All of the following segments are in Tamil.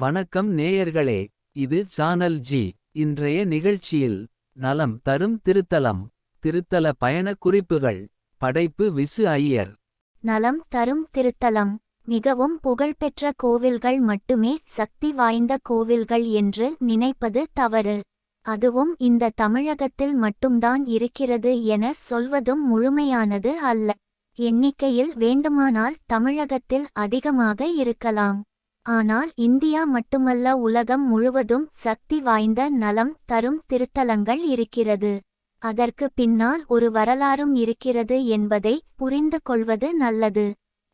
வணக்கம் நேயர்களே இது சானல் ஜி இன்றைய நிகழ்ச்சியில் நலம் தரும் திருத்தலம் திருத்தல பயண குறிப்புகள் படைப்பு விசு ஐயர். நலம் தரும் திருத்தலம் மிகவும் புகழ்பெற்ற கோவில்கள் மட்டுமே சக்தி வாய்ந்த கோவில்கள் என்று நினைப்பது தவறு. அதுவும் இந்த தமிழகத்தில் மட்டும்தான் இருக்கிறது என சொல்வதும் முழுமையானது அல்ல. எண்ணிக்கையில் வேண்டுமானால் தமிழகத்தில் அதிகமாக இருக்கலாம். ஆனால் இந்தியா மட்டுமல்ல உலகம் முழுவதும் சக்தி வாய்ந்த நலம் தரும் திருத்தலங்கள் இருக்கிறது. அதற்கு பின்னால் ஒரு வரலாறும் இருக்கிறது என்பதை புரிந்து கொள்வது நல்லது.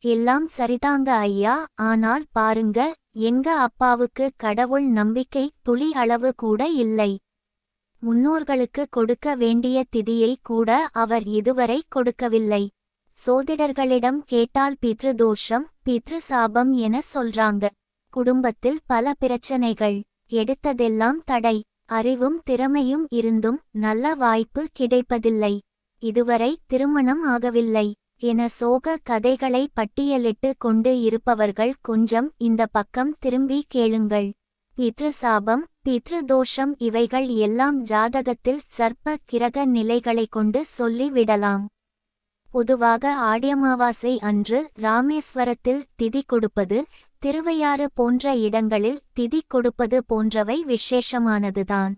எல்லாம் சரிதாங்க ஐயா ஆனால் பாருங்க எங்க அப்பாவுக்கு கடவுள் நம்பிக்கை துளி அளவு கூட இல்லை. முன்னோர்களுக்கு கொடுக்க வேண்டிய திதியை கூட அவர் இதுவரை கொடுக்கவில்லை. சோதிடர்களிடம் கேட்டால் பித்ருதோஷம் பித்ரு சாபம் என சொல்றாங்க. குடும்பத்தில் பல பிரச்சனைகள். எடுத்ததெல்லாம் தடை. அறிவும் திறமையும் இருந்தும் நல்ல வாய்ப்பு கிடைப்பதில்லை. இதுவரை திருமணம் ஆகவில்லை. என சோக கதைகளை பட்டியலிட்டு கொண்டு இருப்பவர்கள் கொஞ்சம் இந்த பக்கம் திரும்பி கேளுங்கள். பித்ரு சாபம் பித்ரு தோஷம் இவைகள் எல்லாம் ஜாதகத்தில் சர்ப்ப கிரக நிலைகளை கொண்டு சொல்லி விடலாம். பொதுவாக ஆடியமாவாசை அன்று ராமேஸ்வரத்தில் திதி கொடுப்பது திருவையாறு போன்ற இடங்களில் திதி கொடுப்பது போன்றவை விசேஷமானதுதான்.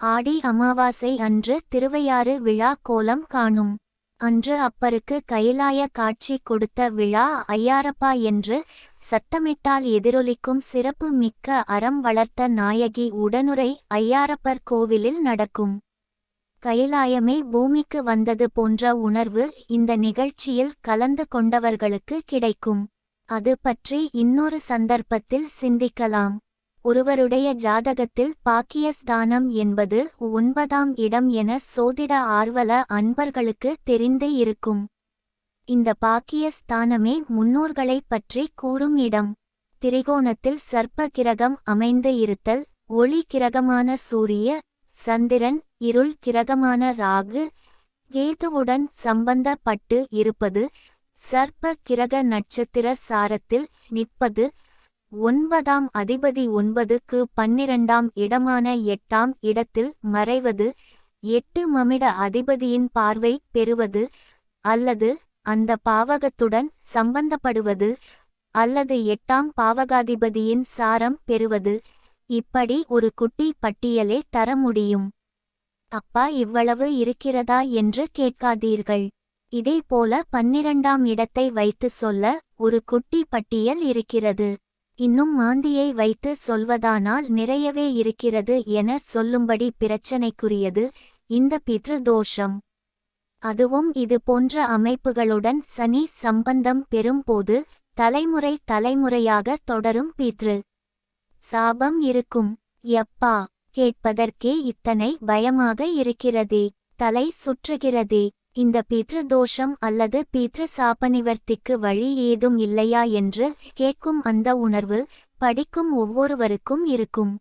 ஆடி அமாவாசை அன்று திருவையாறு விழா கோலம் காணும். அன்று அப்பருக்கு கைலாய காட்சி கொடுத்த விழா ஐயாரப்பா என்று சத்தமிட்டால் எதிரொலிக்கும் சிறப்பு மிக்க அறம் வளர்த்த நாயகி உடனுரை ஐயாரப்பர் கோவிலில் நடக்கும். கைலாயமே பூமிக்கு வந்தது போன்ற உணர்வு இந்த நிகழ்ச்சியில் கலந்து கொண்டவர்களுக்கு கிடைக்கும். அது பற்றி இன்னொரு சந்தர்ப்பத்தில் சிந்திக்கலாம். ஒருவருடைய ஜாதகத்தில் பாக்கியஸ்தானம் என்பது ஒன்பதாம் இடம் என சோதிட ஆர்வல அன்பர்களுக்கு தெரிந்து இருக்கும். இந்த பாக்கியஸ்தானமே முன்னோர்களைப் பற்றி கூறும் இடம். திரிகோணத்தில் சர்ப்ப கிரகம் அமைந்து இருத்தல் ஒளி கிரகமான சூரிய சந்திரன் இருள் கிரகமான ராகு கேதுவுடன் சம்பந்தப்பட்டு இருப்பது சர்ப்ப கிரக நட்சத்திர சாரத்தில் நிற்பது ஒன்பதாம் அதிபதி ஒன்பதுக்கு பன்னிரண்டாம் இடமான எட்டாம் இடத்தில் மறைவது எட்டு மமிட அதிபதியின் பார்வை பெறுவது அல்லது அந்த பாவகத்துடன் சம்பந்தப்படுவது அல்லது எட்டாம் பாவகாதிபதியின் சாரம் பெறுவது. இப்படி ஒரு குட்டி பட்டியலே தர முடியும். அப்பா இவ்வளவு இருக்கிறதா என்று கேட்காதீர்கள். இதேபோல பன்னிரண்டாம் இடத்தை வைத்து சொல்ல ஒரு குட்டி பட்டியல் இருக்கிறது. இன்னும் மாந்தியை வைத்து சொல்வதானால் நிறையவே இருக்கிறது என சொல்லும்படி பிரச்சனைக்குரியது இந்த பித்ரு தோஷம். அதுவும் இது போன்ற அமைப்புகளுடன் சனி சம்பந்தம் பெறும்போது தலைமுறை தலைமுறையாக தொடரும் பித்ரு. சாபம் இருக்கும். எப்பா கேட்பதற்கே இத்தனை பயமாக இருக்கிறதே. தலை சுற்றுகிறதே. இந்த பித்ரு தோஷம் அல்லது பித்ரு சாபநிவர்த்திக்கு வழி ஏதும் இல்லையா என்று கேட்கும் அந்த உணர்வு படிக்கும் ஒவ்வொருவருக்கும் இருக்கும்.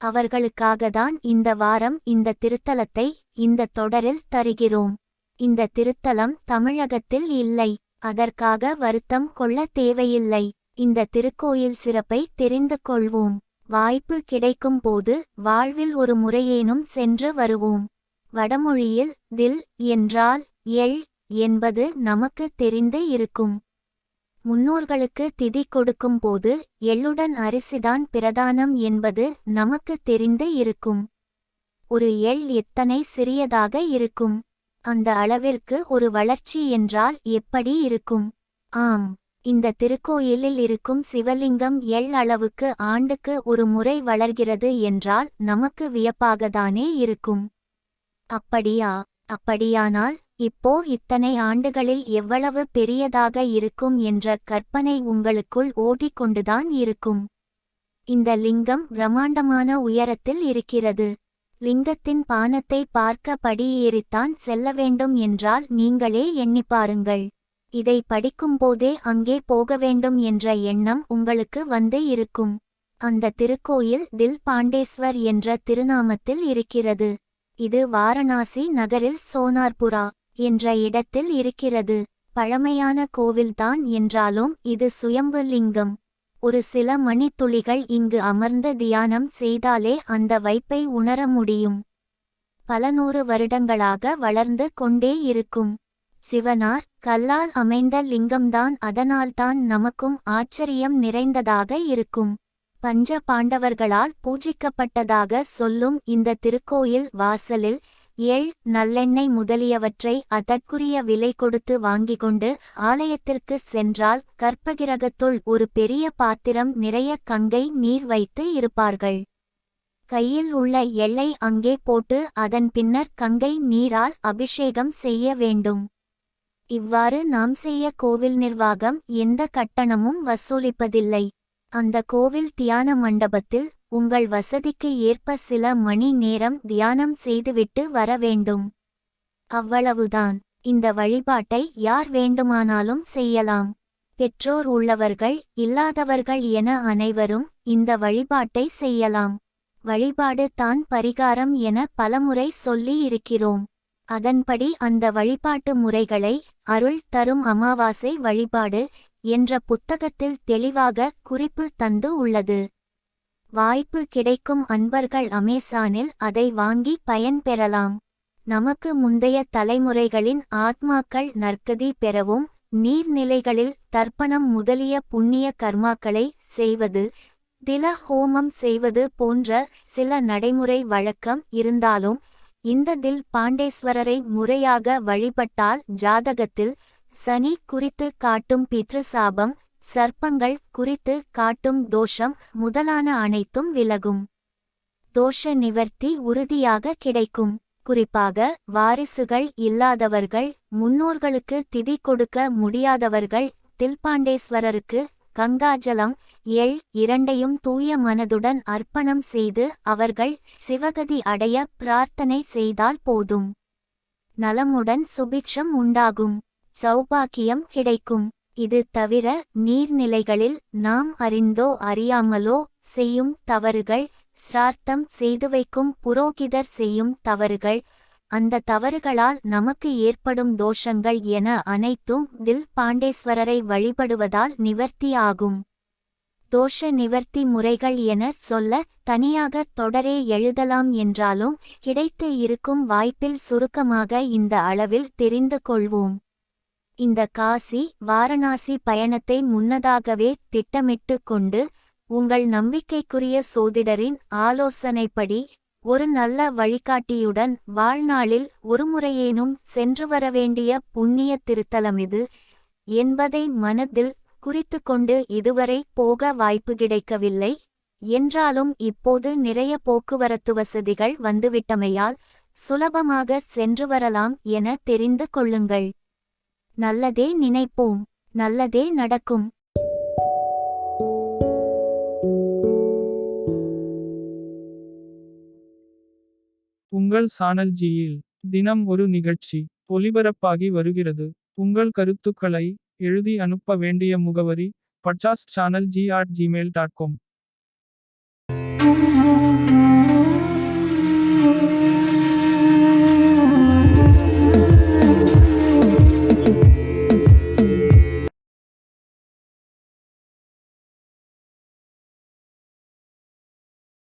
அவர்களுக்காகத்தான் இந்த வாரம் இந்த திருத்தலத்தை இந்த தொடரில் தருகிறோம். இந்த திருத்தலம் தமிழகத்தில் இல்லை. அதற்காக வருத்தம் கொள்ள தேவையில்லை. இந்த திருக்கோயில் சிறப்பை தெரிந்து கொள்வோம். வாய்ப்பு கிடைக்கும் போது வாழ்வில் ஒரு முறையேனும் சென்று வருவோம். வடமொழியில் தில் என்றால் எள் என்பது நமக்கு தெரிந்து இருக்கும். முன்னோர்களுக்கு திதி கொடுக்கும் போது எள்ளுடன் அரிசிதான் பிரதானம் என்பது நமக்கு தெரிந்து இருக்கும். ஒரு எள் எத்தனை சிறியதாக இருக்கும். அந்த அளவிற்கு ஒரு வளர்ச்சி என்றால் எப்படி இருக்கும்? ஆம். இந்த திருக்கோயிலில் இருக்கும் சிவலிங்கம் எள் அளவுக்கு ஆண்டுக்கு ஒரு முறை வளர்கிறது என்றால் நமக்கு வியப்பாகத்தானே இருக்கும். அப்படியா? அப்படியானால் இப்போ இத்தனை ஆண்டுகளில் எவ்வளவு பெரியதாக இருக்கும் என்ற கற்பனை உங்களுக்குள் ஓடிக்கொண்டுதான் இருக்கும். இந்த லிங்கம் பிரம்மாண்டமான உயரத்தில் இருக்கிறது. லிங்கத்தின் பானத்தை பார்க்க படியேறித்தான் செல்ல வேண்டும் என்றால் நீங்களே எண்ணி பாருங்கள். இதை படிக்கும்போதே அங்கே போக வேண்டும் என்ற எண்ணம் உங்களுக்கு வந்து இருக்கும். அந்த திருக்கோயில் தில் பாண்டேஸ்வர் என்ற திருநாமத்தில் இருக்கிறது. இது வாரணாசி நகரில் சோனார்புரா என்ற இடத்தில் இருக்கிறது. பழமையான கோவில்தான் என்றாலும் இது சுயம்பு லிங்கம் ஒரு சில மணித்துளிகள் இங்கு அமர்ந்து தியானம் செய்தாலே அந்த வைப்பை உணர முடியும். பல நூறு வருடங்களாக வளர்ந்து கொண்டே இருக்கும். சிவனார் கல்லால் அமைந்த லிங்கம்தான் அதனால்தான் நமக்கும் ஆச்சரியம் நிறைந்ததாக இருக்கும். பஞ்ச பாண்டவர்களால் பூஜிக்கப்பட்டதாக சொல்லும் இந்த திருக்கோயில் வாசலில் எள் நல்லெண்ணெய் முதலியவற்றை அதற்குரிய விலை கொடுத்து வாங்கிக் கொண்டு ஆலயத்திற்கு சென்றால் கற்பகிரகத்துள் ஒரு பெரிய பாத்திரம் நிறைய கங்கை நீர் வைத்து இருப்பார்கள். கையில் உள்ள எள்ளை அங்கே போட்டு அதன் பின்னர் கங்கை நீரால் அபிஷேகம் செய்ய வேண்டும். இவ்வாறு நாம் செய்ய கோவில் நிர்வாகம் எந்த கட்டணமும் வசூலிப்பதில்லை. அந்த கோவில் தியான மண்டபத்தில் உங்கள் வசதிக்கு ஏற்ப சில மணி நேரம் தியானம் செய்துவிட்டு வர வேண்டும். அவ்வளவுதான். இந்த வழிபாட்டை யார் வேண்டுமானாலும் செய்யலாம். பெற்றோர் உள்ளவர்கள் இல்லாதவர்கள் என அனைவரும் இந்த வழிபாட்டை செய்யலாம். வழிபாடு தான் பரிகாரம் என பலமுறை சொல்லி இருக்கிறோம். அதன்படி அந்த வழிபாட்டு முறைகளை அருள் தரும் அமாவாசை வழிபாடு என்ற புத்தகத்தில் தெளிவாக குறிப்பு தந்து உள்ளது. வாய்ப்பு கிடைக்கும் அன்பர்கள் அமேசானில் அதை வாங்கி பயன்பெறலாம் நமக்கு முந்தைய தலைமுறைகளின் ஆத்மாக்கள் நற்கதி பெறவும் நீர்நிலைகளில் தர்ப்பணம் முதலிய புண்ணிய கர்மாக்களை செய்வது தில ஹோமம் செய்வது போன்ற சில நடைமுறை வழக்கம் இருந்தாலும் இந்த தில் பாண்டேஸ்வரரை முறையாக வழிபட்டால் ஜாதகத்தில் சனி குறித்து காட்டும் பித்ருசாபம் சர்ப்பங்கள் குறித்து காட்டும் தோஷம் முதலான அனைத்தும் விலகும். தோஷ நிவர்த்தி உறுதியாக கிடைக்கும். குறிப்பாக வாரிசுகள் இல்லாதவர்கள் முன்னோர்களுக்கு திதி கொடுக்க முடியாதவர்கள் தில்பாண்டேஸ்வரருக்கு கங்காஜலம் எள் இரண்டையும் தூய மனதுடன் அர்ப்பணம் செய்து அவர்கள் சிவகதி அடைய பிரார்த்தனை செய்தால் போதும். நலமுடன் சுபிக்ஷம் உண்டாகும். சௌபாக்கியம் கிடைக்கும். இது தவிர நீர்நிலைகளில் நாம் அறிந்தோ அறியாமலோ செய்யும் தவறுகள் சிரார்த்தம் செய்து வைக்கும் புரோகிதர் செய்யும் தவறுகள் அந்த தவறுகளால் நமக்கு ஏற்படும் தோஷங்கள் என அனைத்தும் தில் பாண்டேஸ்வரரை வழிபடுவதால் நிவர்த்தி ஆகும். தோஷ நிவர்த்தி முறைகள் என சொல்ல தனியாக தொடரே எழுதலாம் என்றாலும் கிடைத்து இருக்கும் வாய்ப்பில் சுருக்கமாக இந்த அளவில் தெரிந்து கொள்வோம். இந்த காசி வாரணாசி பயணத்தை முன்னதாகவே திட்டமிட்டு கொண்டு உங்கள் நம்பிக்கைக்குரிய சோதிடரின் ஆலோசனைப்படி ஒரு நல்ல வழிகாட்டியுடன் வாழ்நாளில் ஒருமுறையேனும் சென்று வர வேண்டிய புண்ணிய திருத்தலமிது என்பதை மனதில் குறித்து கொண்டு இதுவரை போக வாய்ப்பு கிடைக்கவில்லை. என்றாலும் இப்போது நிறைய போக்குவரத்து வசதிகள் வந்துவிட்டமையால் சுலபமாக சென்று வரலாம் என தெரிந்து கொள்ளுங்கள். நல்லதே நினைப்போம். நல்லதே நடக்கும். உங்கள் சானல் ஜியில் தினம் ஒரு நிகழ்ச்சி ஒலிபரப்பாகி வருகிறது. உங்கள் கருத்துக்களை எழுதி அனுப்ப வேண்டிய முகவரி பட்சாஸ்ட் channel G at Gmail dot com